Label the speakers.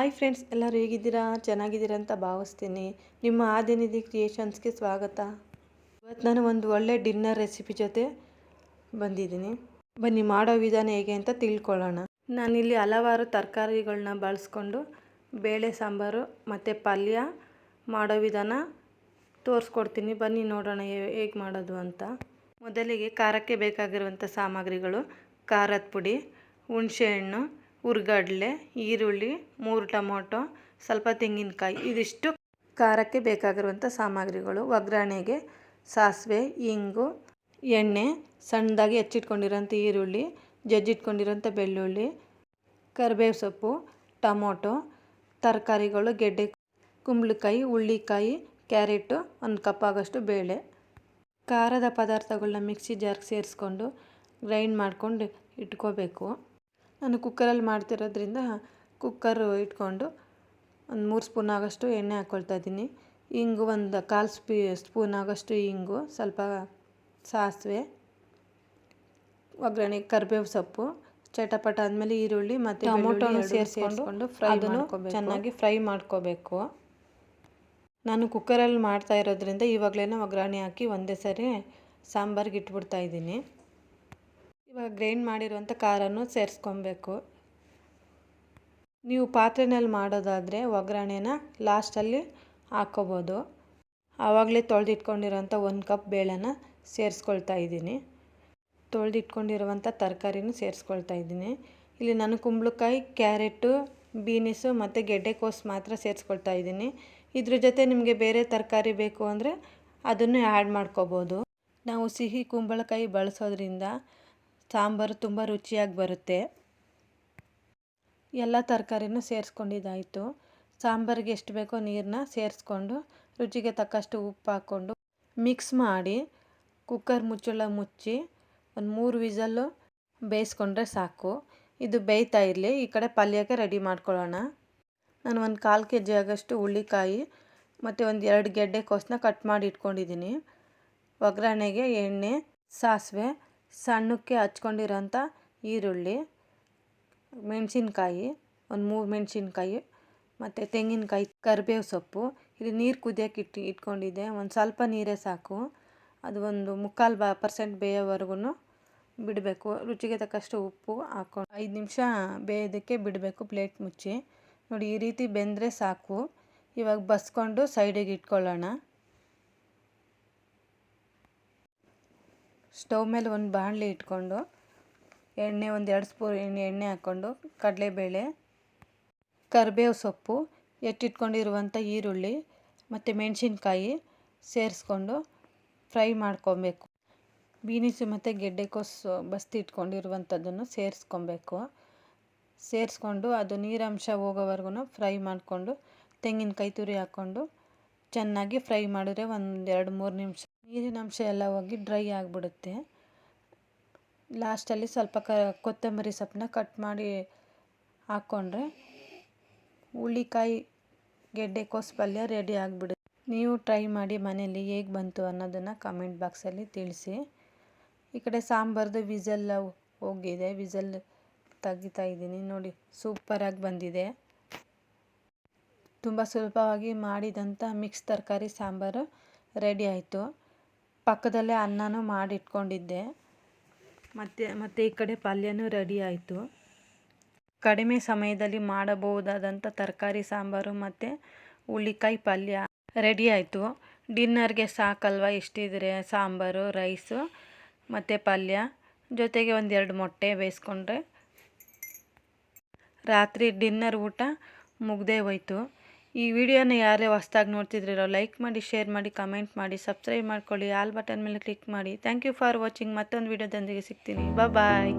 Speaker 1: Hi friends ಎಲ್ಲರೂ ಹೇಗಿದ್ದೀರಾ? ಚೆನ್ನಾಗಿದ್ದೀರಾ ಅಂತ ಭಾವಿಸ್ತೀನಿ. ನಿಮ್ಮ ಆದಿನಿಧಿ ಕ್ರಿಯೇಷನ್ಸ್ಗೆ ಸ್ವಾಗತ. ಇವತ್ತು ನಾನು ಒಂದು ಒಳ್ಳೆ ಡಿನ್ನರ್ ರೆಸಿಪಿ ಜೊತೆ ಬಂದಿದ್ದೀನಿ. ಬನ್ನಿ, ಮಾಡೋ ವಿಧಾನ ಹೇಗೆ ಅಂತ ತಿಳ್ಕೊಳ್ಳೋಣ. ನಾನಿಲ್ಲಿ ಹಲವಾರು ತರಕಾರಿಗಳನ್ನ ಬಳಸ್ಕೊಂಡು ಬೇಳೆ ಸಾಂಬಾರು ಮತ್ತು ಪಲ್ಯ ಮಾಡೋ ವಿಧಾನ ತೋರಿಸ್ಕೊಡ್ತೀನಿ. ಬನ್ನಿ, ನೋಡೋಣ ಹೇಗೆ ಮಾಡೋದು ಅಂತ. ಮೊದಲಿಗೆ ಖಾರಕ್ಕೆ ಬೇಕಾಗಿರುವಂಥ ಸಾಮಗ್ರಿಗಳು, ಖಾರದ ಪುಡಿ, ಹುಣಸೆಹಣ್ಣು ಹುರ್ಗಡ್ಲೆ, ಈರುಳ್ಳಿ, ಮೂರು ಟೊಮೊಟೊ, ಸ್ವಲ್ಪ ತೆಂಗಿನಕಾಯಿ. ಇದಿಷ್ಟು ಖಾರಕ್ಕೆ ಬೇಕಾಗಿರುವಂಥ ಸಾಮಗ್ರಿಗಳು. ಒಗ್ಗರಣೆಗೆ ಸಾಸಿವೆ, ಇಂಗು, ಎಣ್ಣೆ, ಸಣ್ಣದಾಗಿ ಹೆಚ್ಚಿಟ್ಕೊಂಡಿರೋಂಥ ಈರುಳ್ಳಿ ಜಜ್ಜಿಟ್ಕೊಂಡಿರೋಂಥ ಬೆಳ್ಳುಳ್ಳಿ, ಕರಿಬೇವು ಸೊಪ್ಪು, ಟೊಮೊಟೊ, ತರಕಾರಿಗಳು, ಗೆಡ್ಡೆ, ಕುಂಬಳಕಾಯಿ ಹುಳ್ಳಿಕಾಯಿ ಕ್ಯಾರೆಟು, ಒಂದು ಕಪ್ ಆಗೋಷ್ಟು ಬೇಳೆ. ಖಾರದ ಪದಾರ್ಥಗಳನ್ನ ಮಿಕ್ಸಿ ಜಾರ್ಗೆ ಸೇರಿಸ್ಕೊಂಡು ಗ್ರೈಂಡ್ ಮಾಡ್ಕೊಂಡು ಇಟ್ಕೋಬೇಕು. ನಾನು ಕುಕ್ಕರಲ್ಲಿ ಮಾಡ್ತಿರೋದ್ರಿಂದ ಕುಕ್ಕರು ಇಟ್ಕೊಂಡು ಒಂದು ಮೂರು ಸ್ಪೂನ್ ಆಗೋಷ್ಟು ಎಣ್ಣೆ ಹಾಕ್ಕೊಳ್ತಾ ಇದ್ದೀನಿ. ಇಂಗು ಒಂದು ಕಾಲು ಸ್ಪೀ ಸ್ಪೂನ್ ಆಗೋಷ್ಟು ಇಂಗು ಸ್ವಲ್ಪ ಸಾಸಿವೆ ಒಗ್ಗರಣೆ ಕರಿಬೇವು ಸೊಪ್ಪು ಚಟಪಟ ಆದಮೇಲೆ ಈರುಳ್ಳಿ ಮತ್ತು ಟೊಮೊಟೊನ ಸೇರಿಸ್ಕೊಂಡು ಫ್ರೈ ಮಾಡ್ಕೋಬೇಕು. ಚೆನ್ನಾಗಿ ಫ್ರೈ ಮಾಡ್ಕೋಬೇಕು. ನಾನು ಕುಕ್ಕರಲ್ಲಿ ಮಾಡ್ತಾ ಇರೋದ್ರಿಂದ ಇವಾಗಲೇ ಒಗ್ಗರಣೆ ಹಾಕಿ ಒಂದೇ ಸರಿ ಸಾಂಬಾರಿಗೆ ಇಟ್ಬಿಡ್ತಾ ಇದ್ದೀನಿ. ಇವಾಗ ಗ್ರೈಂಡ್ ಮಾಡಿರುವಂಥ ಖಾರನೂ ಸೇರಿಸ್ಕೊಬೇಕು. ನೀವು ಪಾತ್ರೆನಲ್ಲಿ ಮಾಡೋದಾದರೆ ಒಗ್ಗರಣೆನ ಲಾಸ್ಟಲ್ಲಿ ಹಾಕ್ಕೋಬೋದು. ಆವಾಗಲೇ ತೊಳೆದಿಟ್ಕೊಂಡಿರೋಂಥ ಒಂದು ಕಪ್ ಬೇಳೆನ ಸೇರಿಸ್ಕೊಳ್ತಾ ಇದ್ದೀನಿ. ತೊಳೆದಿಟ್ಕೊಂಡಿರುವಂಥ ತರಕಾರಿನೂ ಸೇರಿಸ್ಕೊಳ್ತಾ ಇದ್ದೀನಿ. ಇಲ್ಲಿ ನಾನು ಕುಂಬಳಕಾಯಿ, ಕ್ಯಾರೆಟು, ಬೀನಿಸು ಮತ್ತು ಗೆಡ್ಡೆಕೋಸು ಮಾತ್ರ ಸೇರಿಸ್ಕೊಳ್ತಾ ಇದ್ದೀನಿ. ಇದ್ರ ಜೊತೆ ನಿಮಗೆ ಬೇರೆ ತರಕಾರಿ ಬೇಕು ಅಂದರೆ ಅದನ್ನು ಆ್ಯಡ್ ಮಾಡ್ಕೋಬೋದು. ನಾವು ಸಿಹಿ ಕುಂಬಳಕಾಯಿ ಬಳಸೋದ್ರಿಂದ ಸಾಂಬಾರು ತುಂಬ ರುಚಿಯಾಗಿ ಬರುತ್ತೆ. ಎಲ್ಲ ತರಕಾರಿನೂ ಸೇರಿಸ್ಕೊಂಡಿದ್ದಾಯಿತು. ಸಾಂಬಾರಿಗೆ ಎಷ್ಟು ಬೇಕೋ ನೀರನ್ನ ಸೇರಿಸ್ಕೊಂಡು, ರುಚಿಗೆ ತಕ್ಕಷ್ಟು ಉಪ್ಪು ಹಾಕ್ಕೊಂಡು ಮಿಕ್ಸ್ ಮಾಡಿ ಕುಕ್ಕರ್ ಮುಚ್ಚಳ ಮುಚ್ಚಿ ಒಂದು ಮೂರು ವಿಸಲ್ಲು ಬೇಯಿಸ್ಕೊಂಡ್ರೆ ಸಾಕು. ಇದು ಬೇಯ್ತಾ ಇರಲಿ, ಈ ಕಡೆ ಪಲ್ಯಕ್ಕೆ ರೆಡಿ ಮಾಡ್ಕೊಳ್ಳೋಣ. ನಾನು ಒಂದು ಕಾಲು ಕೆ ಜಿ ಆಗೋಷ್ಟು ಹುಳ್ಳಿಕಾಯಿ ಮತ್ತು ಒಂದು ಎರಡು ಗೆಡ್ಡೆ ಕೋಸನ್ನ ಕಟ್ ಮಾಡಿ ಇಟ್ಕೊಂಡಿದ್ದೀನಿ. ಒಗ್ಗರಣೆಗೆ ಎಣ್ಣೆ, ಸಾಸಿವೆ ಸಣ್ಣಕ್ಕೆ ಹಚ್ಕೊಂಡಿರೋಂಥ ಈರುಳ್ಳಿ, ಮೆಣಸಿನ್ಕಾಯಿ, ಒಂದು ಮೂರು ಮೆಣಸಿನ್ಕಾಯಿ, ಮತ್ತು ತೆಂಗಿನಕಾಯಿ, ಕರಿಬೇವು ಸೊಪ್ಪು. ಇಲ್ಲಿ ನೀರು ಕುದಿಯೋಕೆ ಇಟ್ಟು ಇಟ್ಕೊಂಡಿದ್ದೆ. ಒಂದು ಸ್ವಲ್ಪ ನೀರೇ ಸಾಕು. ಅದು ಒಂದು ಮುಕ್ಕಾಲು ಬ ಪರ್ಸೆಂಟ್ ಬೇಯೋವರೆಗೂ ಬಿಡಬೇಕು. ರುಚಿಗೆ ತಕ್ಕಷ್ಟು ಉಪ್ಪು ಹಾಕ್ಕೊಂಡು ಐದು ನಿಮಿಷ ಬೇಯೋದಕ್ಕೆ ಬಿಡಬೇಕು ಪ್ಲೇಟ್ ಮುಚ್ಚಿ. ನೋಡಿ, ಈ ರೀತಿ ಬೆಂದರೆ ಸಾಕು. ಇವಾಗ ಬಸ್ಕೊಂಡು ಸೈಡಿಗೆ ಇಟ್ಕೊಳ್ಳೋಣ. ಸ್ಟವ್ ಮೇಲೆ ಒಂದು ಬಾಣಲಿ ಇಟ್ಕೊಂಡು, ಎಣ್ಣೆ ಒಂದು ಎರಡು ಸ್ಪೂನ್ ಎಣ್ಣೆ ಎಣ್ಣೆ ಹಾಕ್ಕೊಂಡು, ಕಡಲೆಬೇಳೆ, ಕರಿಬೇವು ಸೊಪ್ಪು ಎಟ್ಟಿಟ್ಕೊಂಡಿರುವಂಥ ಈರುಳ್ಳಿ ಮತ್ತು ಮೆಣಸಿನ್ಕಾಯಿ ಸೇರಿಸ್ಕೊಂಡು ಫ್ರೈ ಮಾಡ್ಕೊಬೇಕು. ಬೀನಿಸು ಮತ್ತು ಗೆಡ್ಡೆಕೋಸು ಬಸ್ತಿ ಇಟ್ಕೊಂಡಿರುವಂಥದ್ದನ್ನು ಸೇರಿಸ್ಕೊಬೇಕು. ಸೇರಿಸ್ಕೊಂಡು ಅದು ನೀರಂಶ ಹೋಗೋವರೆಗೂ ಫ್ರೈ ಮಾಡಿಕೊಂಡು, ತೆಂಗಿನಕಾಯಿ ತುರಿ ಹಾಕ್ಕೊಂಡು ಚೆನ್ನಾಗಿ ಫ್ರೈ ಮಾಡಿದ್ರೆ ಒಂದು ಎರಡು, ಮೂರು ನಿಮಿಷ ನೀರಿನ ಅಂಶ ಎಲ್ಲ ಹೋಗಿ ಡ್ರೈ ಆಗಿಬಿಡುತ್ತೆ. ಲಾಸ್ಟಲ್ಲಿ ಸ್ವಲ್ಪ ಕ, ಕೊತ್ತಂಬರಿ ಸೊಪ್ಪನ್ನ ಕಟ್ ಮಾಡಿ ಹಾಕ್ಕೊಂಡ್ರೆ ಹುಳ್ಳಿಕಾಯಿ ಗೆಡ್ಡೆಕೋಸು ಪಲ್ಯ ರೆಡಿ ಆಗಿಬಿಡುತ್ತೆ. ನೀವು ಟ್ರೈ ಮಾಡಿ ಮನೇಲಿ ಹೇಗೆ ಬಂತು ಅನ್ನೋದನ್ನು ಕಮೆಂಟ್ ಬಾಕ್ಸಲ್ಲಿ ತಿಳಿಸಿ. ಈ ಕಡೆ ಸಾಂಬಾರ್ದು ವಿಸಲ್ ಹೋಗಿದೆ, ವಿಸಲ್ ತೆಗಿತಾ ಇದ್ದೀನಿ. ನೋಡಿ, ಸೂಪರಾಗಿ ಬಂದಿದೆ. ತುಂಬ ಸುಲಭವಾಗಿ ಮಾಡಿದಂಥ ಮಿಕ್ಸ್ ತರಕಾರಿ ಸಾಂಬಾರು ರೆಡಿ ಆಯಿತು. ಪಕ್ಕದಲ್ಲೇ ಅನ್ನನೂ ಮಾಡಿಟ್ಕೊಂಡಿದ್ದೆ. ಮತ್ತು ಮತ್ತು ಈ ಕಡೆ ಪಲ್ಯನೂ ರೆಡಿ ಆಯಿತು. ಕಡಿಮೆ ಸಮಯದಲ್ಲಿ ಮಾಡಬಹುದಾದಂಥ ತರಕಾರಿ ಸಾಂಬಾರು ಮತ್ತು ಹುಳಿಕಾಯಿ ಪಲ್ಯ ರೆಡಿ ಆಯಿತು. ಡಿನ್ನರ್ಗೆ ಸಾಕಲ್ವ ಇಷ್ಟಿದ್ರೆ ಸಾಂಬಾರು, ರೈಸು ಮತ್ತು ಪಲ್ಯ. ಜೊತೆಗೆ ಒಂದೆರಡು ಮೊಟ್ಟೆ ಬೇಯಿಸ್ಕೊಂಡ್ರೆ ರಾತ್ರಿ ಡಿನ್ನರ್ ಊಟ ಮುಗ್ದೇ ಹೋಯ್ತು. ಈ ವಿಡಿಯೋನ ಯಾರೇ ಹೊಸ್ದಾಗಿ ನೋಡ್ತಿದ್ರಿರೋ ಲೈಕ್ ಮಾಡಿ ಶೇರ್ ಮಾಡಿ ಕಮೆಂಟ್ ಮಾಡಿ ಸಬ್ಸ್ಕ್ರೈಬ್ ಮಾಡ್ಕೊಳ್ಳಿ, ಆಲ್ ಬಟನ್ ಮೇಲೆ ಕ್ಲಿಕ್ ಮಾಡಿ. ಥ್ಯಾಂಕ್ ಯು ಫಾರ್ ವಾಚಿಂಗ್ ಮತ್ತೊಂದು ವಿಡಿಯೋದೊಂದಿಗೆ ಸಿಗ್ತೀನಿ. ಬಾಯ್